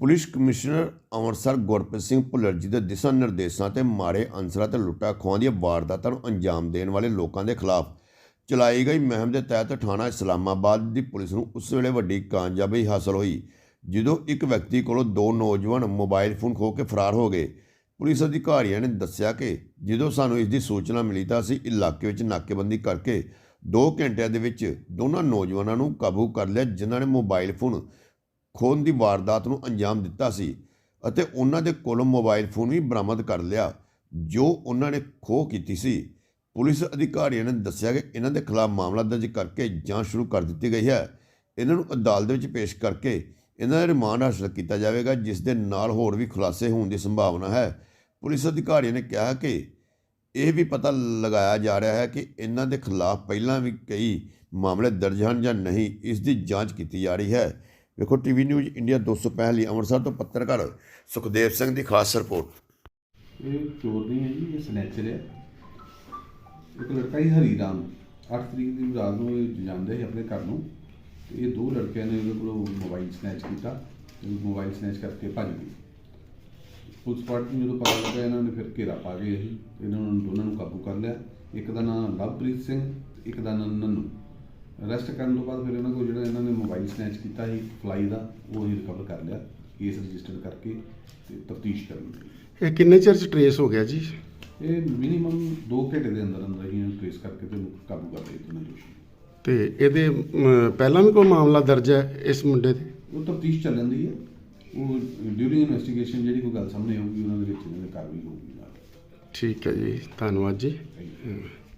Police commissioner Amritsar Gurpreet Singh Bhullar ji ਦੇ ਦਿਸ਼ਾ ਨਿਰਦੇਸ਼ਾਂ ਤੇ ਮਾੜੇ ਅਨਸਰਾਂ ਤੇ ਲੁੱਟਾਂ ਖੋਹਾਂ ਦੀਆਂ ਵਾਰਦਾਤਾਂ ਨੂੰ ਅੰਜਾਮ ਦੇਣ ਵਾਲੇ ਲੋਕਾਂ ਦੇ ਖਿਲਾਫ ਚਲਾਈ ਗਈ ਮੁਹਿੰਮ ਦੇ ਤਹਿਤ ਥਾਣਾ ਇਸਲਾਮਾਬਾਦ ਦੀ ਪੁਲਿਸ ਨੂੰ ਉਸ ਵੇਲੇ ਵੱਡੀ ਕਾਮਯਾਬੀ ਹਾਸਲ ਹੋਈ, ਜਦੋਂ ਇੱਕ ਵਿਅਕਤੀ ਕੋਲੋਂ ਦੋ ਨੌਜਵਾਨ ਮੋਬਾਈਲ ਫੋਨ ਖੋਹ ਕੇ ਫਰਾਰ ਹੋ ਗਏ। ਪੁਲਿਸ ਅਧਿਕਾਰੀਆਂ ਨੇ ਦੱਸਿਆ ਕਿ ਜਦੋਂ ਸਾਨੂੰ ਇਸ ਦੀ ਸੂਚਨਾ ਮਿਲੀ ਤਾਂ ਅਸੀਂ ਇਲਾਕੇ ਵਿੱਚ ਨਾਕੇਬੰਦੀ ਕਰਕੇ 2 ਘੰਟਿਆਂ ਦੇ ਵਿੱਚ ਦੋਨਾਂ ਨੌਜਵਾਨਾਂ ਨੂੰ ਕਾਬੂ ਕਰ ਲਿਆ, ਜਿਨ੍ਹਾਂ ਨੇ ਮੋਬਾਈਲ ਫੋਨ ਖੋਹਣ ਦੀ ਵਾਰਦਾਤ ਨੂੰ ਅੰਜਾਮ ਦਿੱਤਾ ਸੀ ਅਤੇ ਉਹਨਾਂ ਦੇ ਕੋਲੋਂ ਮੋਬਾਈਲ ਫੋਨ ਵੀ ਬਰਾਮਦ ਕਰ ਲਿਆ, ਜੋ ਉਹਨਾਂ ਨੇ ਖੋਹ ਕੀਤੀ ਸੀ। ਪੁਲਿਸ ਅਧਿਕਾਰੀਆਂ ਨੇ ਦੱਸਿਆ ਕਿ ਇਹਨਾਂ ਦੇ ਖਿਲਾਫ ਮਾਮਲਾ ਦਰਜ ਕਰਕੇ ਜਾਂਚ ਸ਼ੁਰੂ ਕਰ ਦਿੱਤੀ ਗਈ ਹੈ। ਇਹਨਾਂ ਨੂੰ ਅਦਾਲਤ ਵਿੱਚ ਪੇਸ਼ ਕਰਕੇ ਇਹਨਾਂ ਦਾ ਰਿਮਾਂਡ ਹਾਸਲ ਕੀਤਾ ਜਾਵੇਗਾ, ਜਿਸ ਦੇ ਨਾਲ ਹੋਰ ਵੀ ਖੁਲਾਸੇ ਹੋਣ ਦੀ ਸੰਭਾਵਨਾ ਹੈ। ਪੁਲਿਸ ਅਧਿਕਾਰੀਆਂ ਨੇ ਕਿਹਾ ਕਿ ਇਹ ਵੀ ਪਤਾ ਲਗਾਇਆ ਜਾ ਰਿਹਾ ਹੈ ਕਿ ਇਹਨਾਂ ਦੇ ਖਿਲਾਫ ਪਹਿਲਾਂ ਵੀ ਕਈ ਮਾਮਲੇ ਦਰਜ ਹਨ ਜਾਂ ਨਹੀਂ। ਇਸ ਦੀ ਜਾਂਚ ਕੀਤੀ ਜਾ ਰਹੀ ਹੈ। ਵੇਖੋ ਟੀਵੀ ਨਿਊਜ਼ ਇੰਡੀਆ 265 ਲਈ ਅੰਮ੍ਰਿਤਸਰ ਤੋਂ ਪੱਤਰਕਾਰ ਸੁਖਦੇਵ ਸਿੰਘ ਦੀ ਖਾਸ ਰਿਪੋਰਟ। ਇਹ ਚੋਰ ਨਹੀਂ ਹੈ ਜੀ, ਇਹ ਸਨੈਚਰ ਹੈ। ਇੱਕ ਲੜਕਾ ਹੀ ਹਰੀ ਰਾਮ 8 ਤਰੀਕ ਦੀ ਰਾਤ ਨੂੰ ਇਹ ਜਾਂਦੇ ਸੀ ਆਪਣੇ ਘਰ ਨੂੰ। ਤੇ ਇਹ ਦੋ ਲੜਕਿਆਂ ਨੇ ਇਹਦੇ ਕੋਲੋਂ ਮੋਬਾਈਲ ਸਨੈਚ ਕੀਤਾ ਤੇ ਮੋਬਾਈਲ ਸਨੈਚ ਕਰਕੇ ਭੱਜ ਗਏ। ਪੁਲਿਸ ਪਾਰਟੀ ਨੂੰ ਜਦੋਂ ਪਤਾ ਲੱਗਾ, ਇਹਨਾਂ ਨੇ ਫਿਰ ਘੇਰਾ ਪਾ ਕੇ ਇਹ ਇਹਨਾਂ ਨੂੰ ਦੋਨਾਂ ਨੂੰ ਕਾਬੂ ਕਰ ਲਿਆ। ਇੱਕ ਦਾ ਨਾਮ ਲਵਪ੍ਰੀਤ ਸਿੰਘ, ਇੱਕ ਦਾ ਨਾਮ ਨੰਨੂ। ਅਰੈਸਟ ਕਰਨ ਤੋਂ ਬਾਅਦ ਫਿਰ ਇਹਨਾਂ ਕੋਲ ਜਿਹੜਾ ਮੋਬਾਈਲ ਸਨੈਚ ਕੀਤਾ ਸੀ ਫਲਾਈ ਦਾ ਉਹ ਹੀ ਰਿਕਵਰ ਕਰ ਲਿਆ ਕੇਸ ਰਜਿਸਟਰ ਕਰਕੇ ਤੇ ਤਫਤੀਸ਼ ਕਰਨੀ ਇਹ ਕਿੰਨੇ ਚਿਰ ਚ ਟਰੇਸ ਹੋ ਗਿਆ ਜੀ? ਇਹ ਮਿਨੀਮਮ 2 ਘੰਟੇ ਦੇ ਅੰਦਰ ਅੰਦਰ ਹੀ ਇਹਨੂੰ ਟ੍ਰੇਸ ਕਰਕੇ ਤੇ ਇਹਨੂੰ ਕਾਬੂ ਕਰ ਲਏ ਦੋਨਾਂ ਦੋਸ਼ੀ ਤੇ ਇਹਦੇ ਅਮ, ਪਹਿਲਾਂ ਵੀ ਕੋਈ ਮਾਮਲਾ ਦਰਜ ਹੈ ਇਸ ਮੁੰਡੇ ਤੇ? ਉਹ ਤਫਤੀਸ਼ ਚੱਲਣ ਦੀ ਹੈ। ਉਹ ਡਿਊਰਿੰਗ ਇਨਵੈਸਟੀਗੇਸ਼ਨ ਜਿਹੜੀ ਕੋਈ ਗੱਲ ਸਾਹਮਣੇ ਆਊਗੀ ਉਹਨਾਂ ਦੇ ਵਿੱਚ ਇਹਨਾਂ ਦੀ ਕਾਰਵਾਈ ਹੋਊਗੀ ਨਾਲ। ਠੀਕ ਹੈ ਜੀ ਧੰਨਵਾਦ ਜੀ.